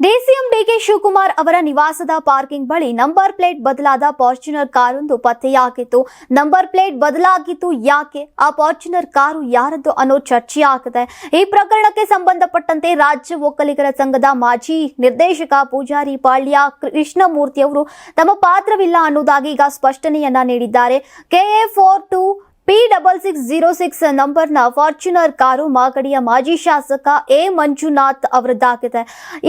DCM DK Shivakumar ಅವರ ನಿವಾಸದ parking ಬಳಿ ನಂಬರ್ ಪ್ಲೇಟ್ ಬದಲಾದ ಫಾರ್ಚುನರ್ ಕಾರೊಂದು ಪತ್ತೆಯಾಗಿತ್ತು. ನಂಬರ್ ಪ್ಲೇಟ್ ಬದಲಾಗಿತ್ತು ಯಾಕೆ? ಆ ಫಾರ್ಚುನರ್ ಕಾರು ಯಾರದ್ದು ಅನ್ನೋ ಚರ್ಚೆಯಾಗಿದೆ ಈ ಪ್ರಕರಣಕ್ಕೆ ಸಂಬಂಧಪಟ್ಟಂತೆ ರಾಜ್ಯ ಒಕ್ಕಲಿಗರ ಸಂಘದ ಮಾಜಿ ನಿರ್ದೇಶಕ ಪೂಜಾರಿ ಪಾಳ್ಯ ಕೃಷ್ಣಮೂರ್ತಿ ಅವರು ತಮ್ಮ ಪಾತ್ರವಿಲ್ಲ ಅನ್ನೋದಾಗಿ ಈಗ ಸ್ಪಷ್ಟನೆಯನ್ನ ನೀಡಿದ್ದಾರೆ. KA four two six zero six ನಂಬರ್ನ ಫಾರ್ಚುನರ್ ಕಾರು ಮಾಗಡಿಯ ಮಾಜಿ ಶಾಸಕ ಎ ಮಂಜುನಾಥ್ ಅವರದ್ದಾಗಿದೆ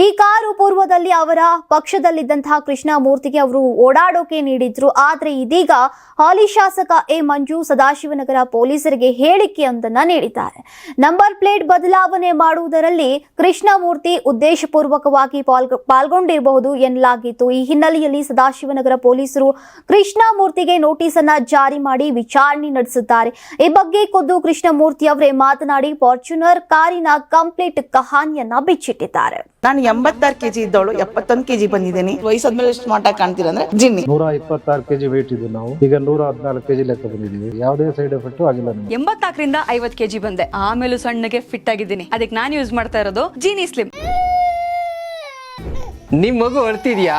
ಈ ಕಾರು ಪೂರ್ವದಲ್ಲಿ ಅವರ ಪಕ್ಷದಲ್ಲಿದ್ದಂತಹ ಕೃಷ್ಣಮೂರ್ತಿಗೆ ಅವರು ಓಡಾಡೋಕೆ ನೀಡಿದ್ರು. ಆದ್ರೆ ಇದೀಗ ಹಾಲಿ ಶಾಸಕ ಎ ಮಂಜು ಸದಾಶಿವನಗರ ಪೊಲೀಸರಿಗೆ ಹೇಳಿಕೆಯೊಂದನ್ನ ನೀಡಿದ್ದಾರೆ. ನಂಬರ್ ಪ್ಲೇಟ್ ಬದಲಾವಣೆ ಮಾಡುವುದರಲ್ಲಿ ಕೃಷ್ಣಮೂರ್ತಿ ಉದ್ದೇಶಪೂರ್ವಕವಾಗಿ ಪಾಲ್ಗೊ, ಪಾಲ್ಗೊಂಡಿರಬಹುದು ಎನ್ನಲಾಗಿತ್ತು. ಈ ಹಿನ್ನೆಲೆಯಲ್ಲಿ ಸದಾಶಿವನಗರ ಪೊಲೀಸರು ಕೃಷ್ಣಮೂರ್ತಿಗೆ ನೋಟಿಸ್ ಅನ್ನ ಜಾರಿ ಮಾಡಿ ವಿಚಾರಣೆ ನಡೆಸಿದ್ದಾರೆ ಈ ಬಗ್ಗೆ ಖುದ್ದು ಕೃಷ್ಣಮೂರ್ತಿ ಅವರೇ ಮಾತನಾಡಿ ಫಾರ್ಚುನರ್ ಕಾರಿನ ಕಂಪ್ಲೀಟ್ ಕಹಾನಿಯನ್ನ ಬಿಚ್ಚಿಟ್ಟಿದ್ದಾರೆ. ನಾನು ಎಂಬತ್ತಾರು ಕೆಜಿ ಇದ್ದವಳು ಎಪ್ಪತ್ತೊಂದು ಕೆಜಿ ಬಂದಿದ್ದೀನಿ. ವಯಸ್ಸಾದ್ಮೇಲೆ ಸ್ಮಾರ್ಟ್ ಆಗಿ ಕಾಣ್ತೀರ ಅಂದ್ರೆ ಜಿನ್ನಿ. ನೂರ ಇಪ್ಪತ್ತಾರು ಕೆಜಿ ವೇಟ್ ಇದ್ದು ನಾವು. ಈಗ ನೂರ ಹದಿನಾಲ್ಕು ಕೆಜಿ ಲೆಕ್ಕ ಬಂದಿದ್ದೀವಿ. ಯಾವುದೇ ಸೈಡ್ ಎಫೆಕ್ಟ್ ಆಗಿಲ್ಲ ನಮಗೆ. ಎಂಬತ್ನಾಲ್ಕರಿಂದ ಐವತ್ ಕೆಜಿ ಬಂದೆ. ಆಮೇಲೆ ಸಣ್ಣಗೆ ಫಿಟ್ ಆಗಿದ್ದೀನಿ. ಅದಕ್ಕೆ ನಾನು ಯೂಸ್ ಮಾಡ್ತಾ ಇರೋದು ಜೀನಿ ಸ್ಲಿಮ್ ನಿಮ್ ಮಗು ಅಳ್ತಿದ್ಯಾ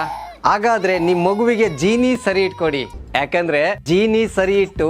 ಹಾಗಾದ್ರೆ ನಿಮ್ ಮಗುವಿಗೆ ಜೀನಿ ಸರಿ ಇಟ್ಕೊಡಿ. ಯಾಕಂದ್ರೆ ಜೀನಿ ಸರಿ ಇಟ್ಟು